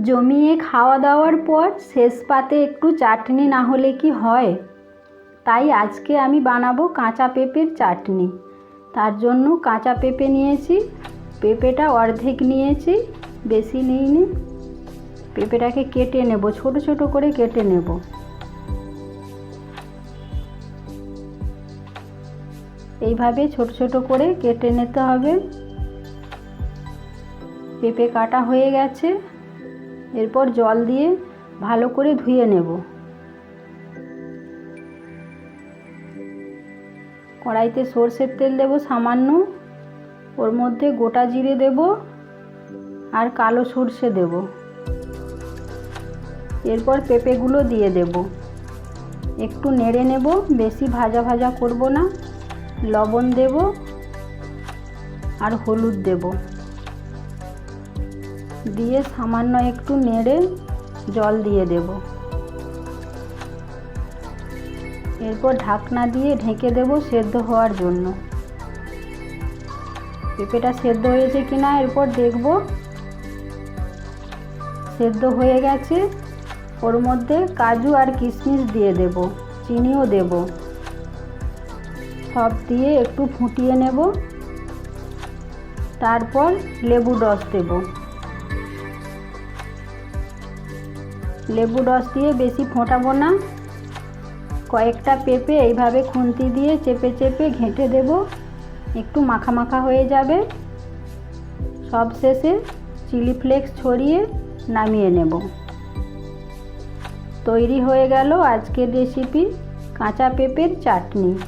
জমিয়ে খাওয়া দাওয়ার পর শেষ পাতে একটু চাটনি না হলে কি হয়? তাই আজকে আমি বানাবো কাঁচা পেঁপের চাটনি। তার জন্য কাঁচা পেঁপে নিয়েছি, পেঁপেটা অর্ধেক নিয়েছি, বেশি নিইনি। পেঁপেটাকে কেটে নেব, ছোট ছোট করে কেটে নেব। এইভাবে ছোট ছোট করে কেটে নিতে হবে। পেঁপে কাটা হয়ে গেছে। এরপর জল দিয়ে ভালো করে ধুয়ে নেব। কড়াইতে সর্ষের তেল দেব সামান্য, ওর মধ্যে গোটা জিরে দেব আর কালো সর্ষে দেব। এরপর পেঁপেগুলো দিয়ে দেব। একটু নেড়ে নেব, বেশি ভাজা ভাজা করব না। লবণ দেব আর হলুদ দেব। দিয়ে সামান্য একটু নেড়ে জল দিয়ে দেব। এরপর ঢাকনা দিয়ে ঢেকে দেব সেদ্ধ হওয়ার জন্য। পেঁপেটা সেদ্ধ হয়েছে কিনা এরপর দেখব। সেদ্ধ হয়ে গেছে। ওর মধ্যে কাজু আর কিশমিশ দিয়ে দেব, চিনিও দেব। সব দিয়ে একটু ফুটিয়ে নেব। তারপর লেবু রস দেব। লেবু রস দিয়ে বেশি ফোটাবো না। কয়েকটা পেঁপে এইভাবে খুন্তি দিয়ে চেপে চেপে ঘেঁটে দেব। একটু মাখা মাখা হয়ে যাবে। সব শেষে চিলি ফ্লেক্স ছড়িয়ে নামিয়ে নেব। তৈরি হয়ে গেল আজকের রেসিপি কাঁচা পেঁপের চাটনি।